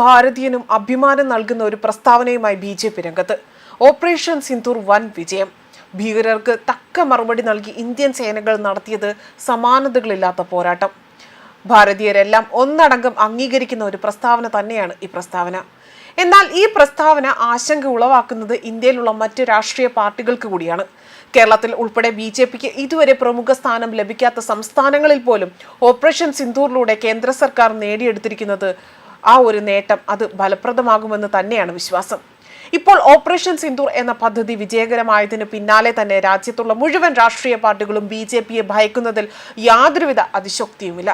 ഭാരതീയനും അഭിമാനം നൽകുന്ന ഒരു പ്രസ്താവനയുമായി ബി ജെ പി രംഗത്ത്. ഓപ്പറേഷൻ സിന്ധൂർ വൻ വിജയം. ഭീകരർക്ക് തക്ക മറുപടി നൽകി ഇന്ത്യൻ സേനകൾ നടത്തിയത് സമാനതകളില്ലാത്ത പോരാട്ടം. ഭാരതീയരെല്ലാം ഒന്നടങ്കം അംഗീകരിക്കുന്ന ഒരു പ്രസ്താവന തന്നെയാണ് ഈ പ്രസ്താവന. എന്നാൽ ഈ പ്രസ്താവന ആശങ്ക ഉളവാക്കുന്നത് ഇന്ത്യയിലുള്ള മറ്റ് രാഷ്ട്രീയ പാർട്ടികൾക്ക് കൂടിയാണ്. കേരളത്തിൽ ഉൾപ്പെടെ ബി ജെ പിക്ക് ഇതുവരെ പ്രമുഖ സ്ഥാനം ലഭിക്കാത്ത സംസ്ഥാനങ്ങളിൽ പോലും ഓപ്പറേഷൻ സിന്ധൂറിലൂടെ കേന്ദ്ര സർക്കാർ നേടിയെടുത്തിരിക്കുന്നത് ആ ഒരു നേട്ടം അത് ഫലപ്രദമാകുമെന്ന് തന്നെയാണ് വിശ്വാസം. ഇപ്പോൾ ഓപ്പറേഷൻ സിന്ദൂർ എന്ന പദ്ധതി വിജയകരമായതിന് പിന്നാലെ തന്നെ രാജ്യത്തുള്ള മുഴുവൻ രാഷ്ട്രീയ പാർട്ടികളും ബി ജെ പിയെ ഭയക്കുന്നതിൽ യാതൊരുവിധ അതിശക്തിയുമില്ല.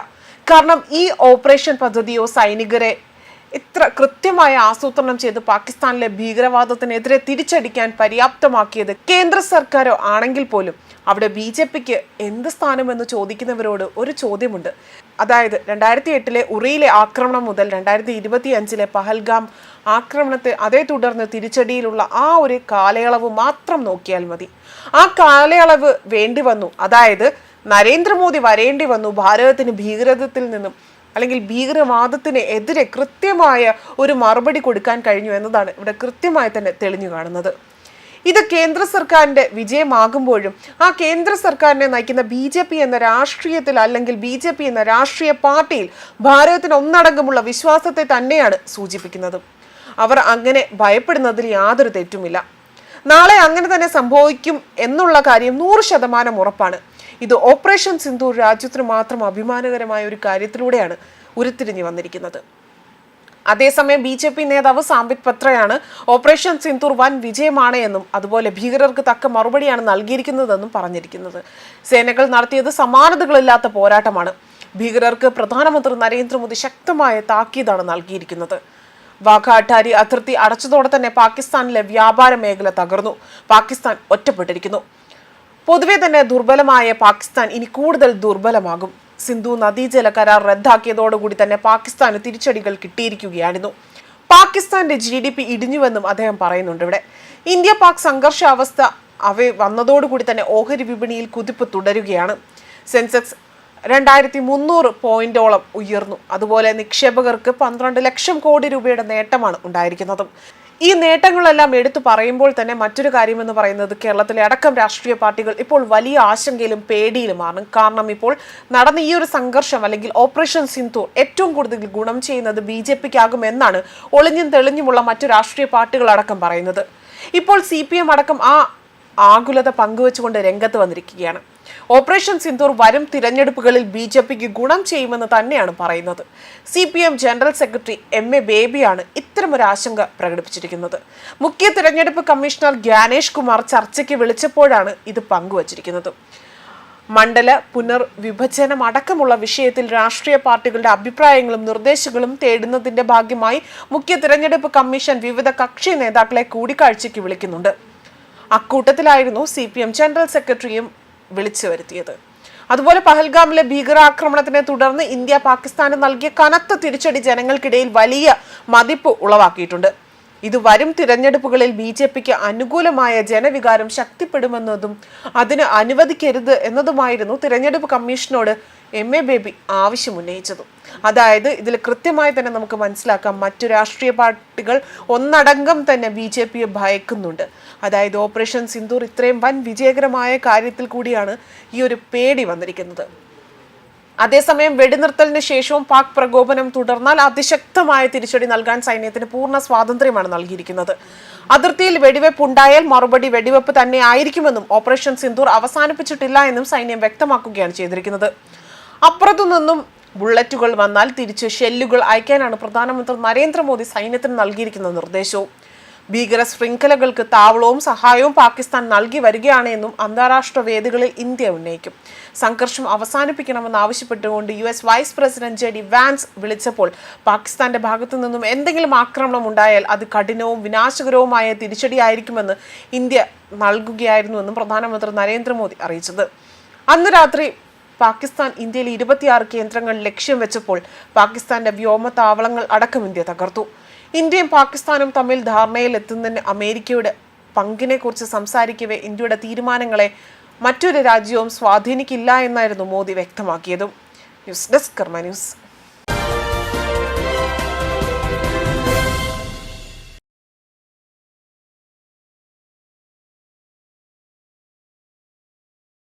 കാരണം ഈ ഓപ്പറേഷൻ പദ്ധതിയോ സൈനികരെ ഇത്ര കൃത്യമായ ആസൂത്രണം ചെയ്ത് പാകിസ്ഥാനിലെ ഭീകരവാദത്തിനെതിരെ തിരിച്ചടിക്കാൻ പര്യാപ്തമാക്കിയത് കേന്ദ്ര സർക്കാരോ ആണെങ്കിൽ പോലും? അവിടെ ബി ജെ പിക്ക് എന്ത് സ്ഥാനമെന്ന് ചോദിക്കുന്നവരോട് ഒരു ചോദ്യമുണ്ട്. അതായത് രണ്ടായിരത്തി എട്ടിലെ ഉറിയിലെ ആക്രമണം മുതൽ രണ്ടായിരത്തി ഇരുപത്തി അഞ്ചിലെ പഹൽഗാം ആക്രമണത്തെ അതേ തുടർന്ന് തിരിച്ചടിയിലുള്ള ആ ഒരു കാലയളവ് മാത്രം നോക്കിയാൽ മതി. ആ കാലയളവ് വേണ്ടി വന്നു. അതായത് നരേന്ദ്രമോദി വരേണ്ടി വന്നു. ഭാരതത്തിന് ഭീകരതത്തിൽ നിന്നും അല്ലെങ്കിൽ ഭീകരവാദത്തിന് എതിരെ കൃത്യമായ ഒരു മറുപടി കൊടുക്കാൻ കഴിഞ്ഞു എന്നതാണ് ഇവിടെ കൃത്യമായി തന്നെ തെളിഞ്ഞു കാണുന്നത്. ഇത് കേന്ദ്ര സർക്കാരിന്റെ വിജയമാകുമ്പോഴും ആ കേന്ദ്ര സർക്കാരിനെ നയിക്കുന്ന ബി ജെ പി എന്ന രാഷ്ട്രീയത്തിൽ അല്ലെങ്കിൽ ബി ജെ പി എന്ന രാഷ്ട്രീയ പാർട്ടിയിൽ ഭാരതത്തിന് ഒന്നടങ്കമുള്ള വിശ്വാസത്തെ തന്നെയാണ് സൂചിപ്പിക്കുന്നത്. അവർ അങ്ങനെ ഭയപ്പെടുന്നതിൽ യാതൊരു തെറ്റുമില്ല. നാളെ അങ്ങനെ തന്നെ സംഭവിക്കും എന്നുള്ള കാര്യം നൂറ് ശതമാനം ഉറപ്പാണ്. ഇത് ഓപ്പറേഷൻ സിന്ധു രാജ്യത്തിന് മാത്രം അഭിമാനകരമായ ഒരു കാര്യത്തിലൂടെയാണ് ഉരുത്തിരിഞ്ഞു വന്നിരിക്കുന്നത്. അതേസമയം ബി ജെ പി നേതാവ് സാംബിത് പത്രയാണ് ഓപ്പറേഷൻ സിന്ധൂർ വൻ വിജയമാണ് എന്നും അതുപോലെ ഭീകരർക്ക് തക്ക മറുപടിയാണ് നൽകിയിരിക്കുന്നതെന്നും പറഞ്ഞിരിക്കുന്നത്. സേനകൾ നടത്തിയത് സമാനതകളില്ലാത്ത പോരാട്ടമാണ്. ഭീകരർക്ക് പ്രധാനമന്ത്രി നരേന്ദ്രമോദി ശക്തമായ താക്കീതാണ് നൽകിയിരിക്കുന്നത്. വാഘ അട്ടാരി അതിർത്തി അടച്ചതോടെ തന്നെ പാകിസ്ഥാനിലെ വ്യാപാര മേഖല തകർന്നു. പാകിസ്ഥാൻ ഒറ്റപ്പെട്ടിരിക്കുന്നു. പൊതുവെ തന്നെ ദുർബലമായ പാകിസ്ഥാൻ ഇനി കൂടുതൽ ദുർബലമാകും. സിന്ധു നദീജല കരാർ റദ്ദാക്കിയതോടുകൂടി തന്നെ പാകിസ്ഥാന് തിരിച്ചടികൾ കിട്ടിയിരിക്കുകയായിരുന്നു. പാകിസ്ഥാന്റെ ജി ഡി പി ഇടിഞ്ഞുവെന്നും അദ്ദേഹം പറയുന്നുണ്ട് ഇവിടെ. ഇന്ത്യ പാക് സംഘർഷാവസ്ഥ അവ വന്നതോടുകൂടി തന്നെ ഓഹരി വിപണിയിൽ കുതിപ്പ് തുടരുകയാണ്. സെൻസെക്സ് രണ്ടായിരത്തി മുന്നൂറ് പോയിന്റോളം ഉയർന്നു. അതുപോലെ നിക്ഷേപകർക്ക് പന്ത്രണ്ട് ലക്ഷം കോടി രൂപയുടെ നേട്ടമാണ് ഉണ്ടായിരിക്കുന്നതും. ഈ നേട്ടങ്ങളെല്ലാം എടുത്തു പറയുമ്പോൾ തന്നെ മറ്റൊരു കാര്യം എന്ന് പറയുന്നത് കേരളത്തിലെ അടക്കം രാഷ്ട്രീയ പാർട്ടികൾ ഇപ്പോൾ വലിയ ആശങ്കയിലും പേടിയിലുമാണ്. കാരണം ഇപ്പോൾ നടന്ന ഈ ഒരു സംഘർഷം അല്ലെങ്കിൽ ഓപ്പറേഷൻ സിന്ധു ഏറ്റവും കൂടുതൽ ഗുണം ചെയ്യുന്നത് ബി ജെ പിക്കാകുമെന്നാണ് ഒളിഞ്ഞും തെളിഞ്ഞുമുള്ള മറ്റു രാഷ്ട്രീയ പാർട്ടികൾ അടക്കം പറയുന്നത്. ഇപ്പോൾ സി പി എം അടക്കം ആ ആകുലത പങ്കുവച്ചുകൊണ്ട് രംഗത്ത് വന്നിരിക്കുകയാണ്. ഓപ്പറേഷൻ സിന്ദൂർ വരും തിരഞ്ഞെടുപ്പുകളിൽ ബി ജെ പിക്ക് ഗുണം ചെയ്യുമെന്ന് തന്നെയാണ് പറയുന്നത്. C P M general secretary M A ബേബിയാണ് ഇത്തരമൊരു ആശങ്ക പ്രകടിപ്പിച്ചിരിക്കുന്നത്. മുഖ്യ തിരഞ്ഞെടുപ്പ് കമ്മീഷണർ ജ്ഞാനേഷ് കുമാർ ചർച്ചയ്ക്ക് വിളിച്ചപ്പോഴാണ് ഇത് പങ്കുവച്ചിരിക്കുന്നത്. മണ്ഡല പുനർവിഭജനം അടക്കമുള്ള വിഷയത്തിൽ രാഷ്ട്രീയ പാർട്ടികളുടെ അഭിപ്രായങ്ങളും നിർദ്ദേശങ്ങളും തേടുന്നതിന്റെ ഭാഗമായി മുഖ്യ തിരഞ്ഞെടുപ്പ് കമ്മീഷൻ വിവിധ കക്ഷി നേതാക്കളെ കൂടിക്കാഴ്ചയ്ക്ക് വിളിക്കുന്നുണ്ട്. അക്കൂട്ടത്തിലായിരുന്നു സി പി എം ജനറൽ സെക്രട്ടറിയും വിളിച്ചു വരുത്തിയത്. അതുപോലെ പഹൽഗാമിലെ ഭീകരാക്രമണത്തിനെ തുടർന്ന് ഇന്ത്യ പാകിസ്ഥാന് നൽകിയ കനത്ത തിരിച്ചടി ജനങ്ങൾക്കിടയിൽ വലിയ മതിപ്പ് ഉളവാക്കിയിട്ടുണ്ട്. ഇത് വരും തിരഞ്ഞെടുപ്പുകളിൽ ബി ജെ പിക്ക് അനുകൂലമായ ജനവികാരം ശക്തിപ്പെടുമെന്നതും അതിന് അനുവദിക്കരുത് എന്നതുമായിരുന്നു തിരഞ്ഞെടുപ്പ് കമ്മീഷനോട് എം എ ബേബി ആവശ്യമുന്നയിച്ചതും. അതായത് ഇതിൽ കൃത്യമായി തന്നെ നമുക്ക് മനസ്സിലാക്കാം മറ്റു രാഷ്ട്രീയ പാർട്ടികൾ ഒന്നടങ്കം തന്നെ ബി ജെ പിയെ ഭയക്കുന്നുണ്ട്. അതായത് ഓപ്പറേഷൻ സിന്ദൂർ ഇത്രയും വൻ വിജയകരമായ കാര്യത്തിൽ കൂടിയാണ് ഈ ഒരു പേടി വന്നിരിക്കുന്നത്. അതേസമയം വെടിനിർത്തലിന് ശേഷവും പാക് പ്രകോപനം തുടർന്നാൽ അതിശക്തമായ തിരിച്ചടി നൽകാൻ സൈന്യത്തിന് പൂർണ സ്വാതന്ത്ര്യമാണ് നൽകിയിരിക്കുന്നത്. അതിർത്തിയിൽ വെടിവെപ്പ് ഉണ്ടായാൽ മറുപടി വെടിവെപ്പ് തന്നെ ആയിരിക്കുമെന്നും ഓപ്പറേഷൻ സിന്ദൂർ അവസാനിപ്പിച്ചിട്ടില്ല എന്നും സൈന്യം വ്യക്തമാക്കുകയാണ് ചെയ്തിരിക്കുന്നത്. അപ്പുറത്തു നിന്നും ബുള്ളറ്റുകൾ വന്നാൽ തിരിച്ച് ഷെല്ലുകൾ അയക്കാനാണ് പ്രധാനമന്ത്രി നരേന്ദ്രമോദി സൈന്യത്തിന് നൽകിയിരിക്കുന്ന നിർദ്ദേശവും. ഭീകര ശൃംഖലകൾക്ക് താവളവും സഹായവും പാകിസ്ഥാൻ നൽകി വരികയാണെന്നും അന്താരാഷ്ട്ര വേദികളിൽ ഇന്ത്യ ഉന്നയിക്കും. സംഘർഷം അവസാനിപ്പിക്കണമെന്ന് ആവശ്യപ്പെട്ടുകൊണ്ട് U S vice president J D Vance വിളിച്ചപ്പോൾ പാകിസ്ഥാന്റെ ഭാഗത്തു നിന്നും എന്തെങ്കിലും ആക്രമണം ഉണ്ടായാൽ അത് കഠിനവും വിനാശകരവുമായ തിരിച്ചടിയായിരിക്കുമെന്ന് ഇന്ത്യ നൽകുകയായിരുന്നുവെന്നും പ്രധാനമന്ത്രി നരേന്ദ്രമോദി അറിയിച്ചത്. അന്ന് രാത്രി പാകിസ്ഥാൻ ഇന്ത്യയിൽ ഇരുപത്തിയാറ് കേന്ദ്രങ്ങൾ ലക്ഷ്യം വെച്ചപ്പോൾ പാകിസ്ഥാന്റെ വ്യോമ താവളങ്ങൾ അടക്കം ഇന്ത്യ തകർത്തു. ഇന്ത്യയും പാകിസ്ഥാനും തമ്മിൽ ധാരണയിൽ എത്തുന്നതിന് അമേരിക്കയുടെ പങ്കിനെക്കുറിച്ച് സംസാരിക്കവേ ഇന്ത്യയുടെ തീരുമാനങ്ങളെ മറ്റൊരു രാജ്യവും സ്വാധീനിക്കില്ല എന്നായിരുന്നു Modi വ്യക്തമാക്കിയതും. News desk Karma news.